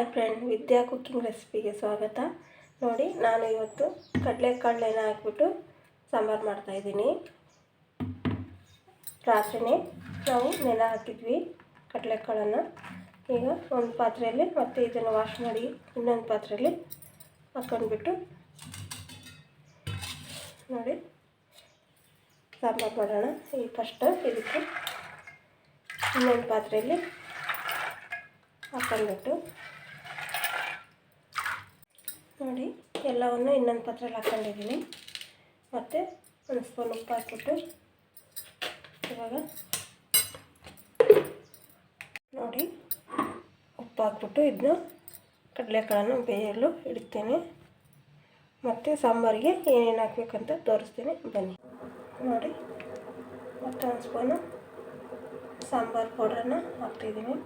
Hi friend, Vidya cooking ರೆಸಿಪಿಗೆ ಸ್ವಾಗತ. ನೋಡಿ, ನಾನು ಇವತ್ತು ಕಡಲೆಕಾಳನ್ನ ಹಾಕ್ಬಿಟ್ಟು ಸಾಂಬಾರು ಮಾಡ್ತಾಯಿದ್ದೀನಿ ರಾತ್ರಿನೇ ನಾವು ನೆನೆ ಹಾಕಿದ್ವಿ ಕಡಲೆಕಾಳನ್ನು. ಈಗ ಒಂದು ಪಾತ್ರೆಯಲ್ಲಿ ಮತ್ತೆ ಇದನ್ನು ವಾಶ್ ಮಾಡಿ ಇನ್ನೊಂದು ಪಾತ್ರೆಯಲ್ಲಿ ಹಾಕ್ಕೊಂಡ್ಬಿಟ್ಟು ನೋಡಿ, ಸಾಂಬಾರು ಮಾಡೋಣ. ಈ ಫಸ್ಟ್ ಇದಕ್ಕೆ ಇನ್ನೊಂದು ಪಾತ್ರೆಯಲ್ಲಿ ಹಾಕೊಂಡ್ಬಿಟ್ಟು ನೋಡಿ, ಎಲ್ಲವನ್ನು ಇನ್ನೊಂದು ಪಾತ್ರೆಯಲ್ಲಿ ಹಾಕ್ಕೊಂಡಿದ್ದೀನಿ ಮತ್ತು ಒಂದು ಸ್ಪೂನ್ ಉಪ್ಪು ಹಾಕಿಬಿಟ್ಟು ಇವಾಗ ನೋಡಿ, ಉಪ್ಪು ಹಾಕ್ಬಿಟ್ಟು ಇದನ್ನ ಕಡಲೆಕಾಳನ್ನು ಬೇಯಲು ಇಡ್ತೀನಿ ಮತ್ತು ಸಾಂಬಾರಿಗೆ ಏನೇನು ಹಾಕ್ಬೇಕಂತ ತೋರಿಸ್ತೀನಿ. ಬನ್ನಿ. ನೋಡಿ, ಮತ್ತು ಒಂದು ಸ್ಪೂನು ಸಾಂಬಾರು ಪೌಡ್ರನ್ನು ಹಾಕ್ತಿದ್ದೀನಿ.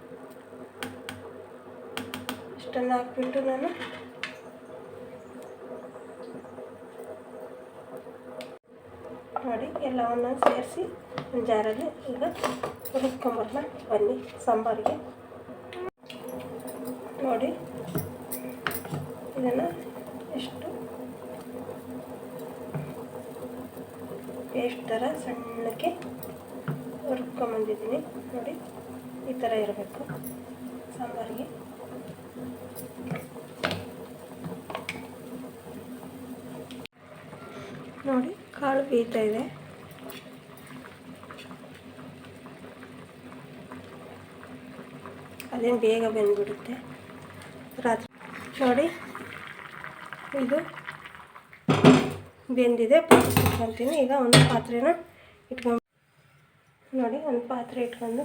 ಇಷ್ಟನ್ನು ಹಾಕ್ಬಿಟ್ಟು ನಾನು ನೋಡಿ ಎಲ್ಲವನ್ನು ಸೇರಿಸಿ ಜಾರಲ್ಲಿ ಈಗ ಹುರ್ಕೊಂಬರೋಣ ಬನ್ನಿ ಸಾಂಬಾರಿಗೆ. ನೋಡಿ, ಇದನ್ನು ಎಷ್ಟು ಪೇಸ್ಟ್ ಥರ ಸಣ್ಣಕ್ಕೆ ಹುರ್ಕೊಂಬಂದಿದ್ದೀನಿ. ನೋಡಿ, ಈ ಥರ ಇರಬೇಕು ಸಾಂಬಾರಿಗೆ. ನೋಡಿ ಕಾಳು ಬೇಯ್ತಾ ಇದೆ. ಅದೇನು ಬೇಗ ಬೆಂದ್ಬಿಡುತ್ತೆ? ರಾತ್ರಿ ನೋಡಿ, ಇದು ಬೆಂದಿದೆ. ಇಟ್ಕೊತೀನಿ ಈಗ ಒಂದು ಪಾತ್ರೆನ ಇಟ್ಕೊಂಡು ನೋಡಿ, ಒಂದು ಪಾತ್ರೆ ಇಟ್ಕೊಂಡು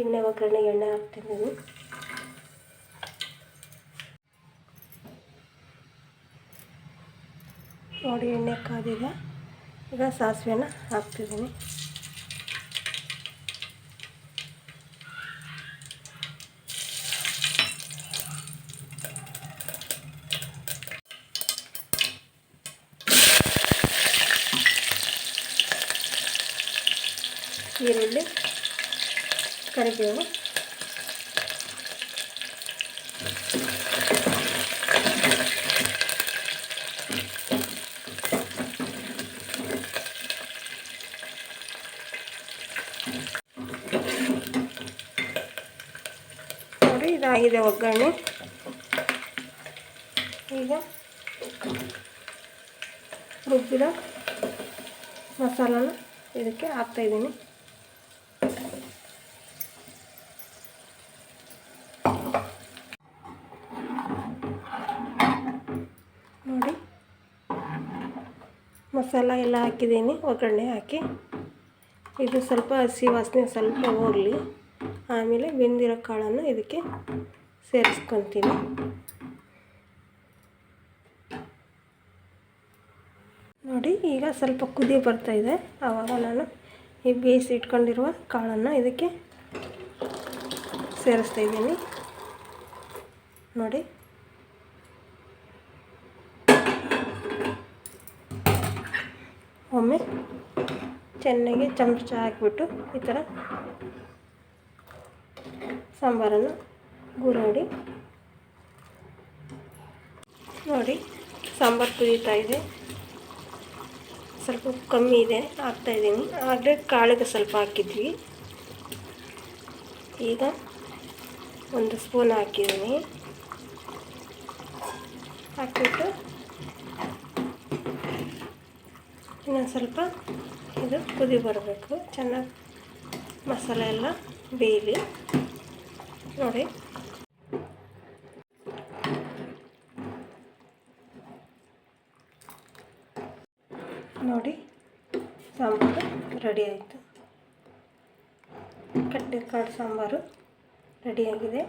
ಎಣ್ಣೆ, ಒಗ್ಗರಣೆ, ಎಣ್ಣೆ ಹಾಕ್ತಿದ್ದೀನಿ ನೋಡಿ, ಎಣ್ಣೆ ಕಾದಿದೆ. ಈಗ ಸಾಸಿವೆನ ಹಾಕ್ತಿದ್ದೀನಿ. ಈರುಳ್ಳಿ ಕರಿಬೇವು ನೋಡಿ ಇದಾಗಿದೆ ಒಗ್ಗರಣೆ. ಈಗ ರುಬ್ಬಿದ ಮಸಾಲನ ಇದಕ್ಕೆ ಹಾಕ್ತಾಯಿದ್ದೀನಿ ನೋಡಿ, ಮಸಾಲ ಎಲ್ಲ ಹಾಕಿದ್ದೀನಿ, ಒಗ್ಗರಣೆ ಹಾಕಿ. ಇದು ಸ್ವಲ್ಪ ಹಸಿ ವಾಸನೆ, ಸ್ವಲ್ಪ ಹೋಗಲಿ. ಆಮೇಲೆ ಬೆಂದಿರೋ ಕಾಳನ್ನು ಇದಕ್ಕೆ ಸೇರಿಸ್ಕೊತೀನಿ. ನೋಡಿ, ಈಗ ಸ್ವಲ್ಪ ಕುದಿ ಬರ್ತಾ ಇದೆ. ಆವಾಗ ನಾನು ಈ ಬೇಯಿಸಿ ಇಟ್ಕೊಂಡಿರುವ ಕಾಳನ್ನು ಇದಕ್ಕೆ ಸೇರಿಸ್ತಾ ಇದ್ದೀನಿ. ನೋಡಿ. ಒಮ್ಮೆ ಚೆನ್ನಾಗಿ ಚಮಚ ಹಾಕಿಬಿಟ್ಟು ಈ ಥರ ಸಾಂಬಾರನ್ನು ಗುರೋಡಿ ನೋಡಿ, ಸಾಂಬಾರು ಕುದೀತಾ ಇದೆ. ಸ್ವಲ್ಪ ಕಮ್ಮಿ ಇದೆ ಹಾಕ್ತಾಯಿದ್ದೀನಿ ಆಗಲೇ ಕಾಳಿಗೆ ಸ್ವಲ್ಪ ಹಾಕಿದ್ವಿ. ಈಗ ಒಂದು ಸ್ಪೂನ್ ಹಾಕಿದ್ದೀನಿ. ಹಾಕಿಬಿಟ್ಟು ಇನ್ನೊಂದು ಸ್ವಲ್ಪ ಇದು ಕುದಿ ಬರಬೇಕು. ಚೆನ್ನಾಗಿ ಮಸಾಲೆ ಎಲ್ಲ ಬೇಯಲಿ. ನೋಡಿ. ನೋಡಿ, ಸಾಂಬಾರು ರೆಡಿ ಆಯಿತು. ಕಾಳು ಸಾಂಬಾರು ರೆಡಿಯಾಗಿದೆ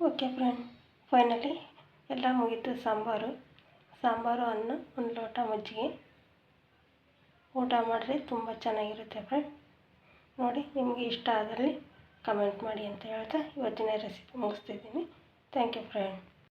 ಓಕೆ ಫ್ರೆಂಡ್, ಫೈನಲಿ ಎಲ್ಲ ಮುಗೀತು ಸಾಂಬಾರು. ಸಾಂಬಾರು, ಅನ್ನ, ಒಂದು ಲೋಟ ಮಜ್ಜಿಗೆ. ಊಟ ಮಾಡಿದ್ರೆ ತುಂಬ ಚೆನ್ನಾಗಿರುತ್ತೆ ಫ್ರೆಂಡ್. ನೋಡಿ ನಿಮಗೆ ಇಷ್ಟ ಆದಲ್ಲಿ ಕಮೆಂಟ್ ಮಾಡಿ ಅಂತ ಹೇಳ್ತಾ ಇವತ್ತಿನ ರೆಸಿಪಿ ಮುಗಿಸ್ತಿದ್ದೀನಿ ಥ್ಯಾಂಕ್ ಯು ಫ್ರೆಂಡ್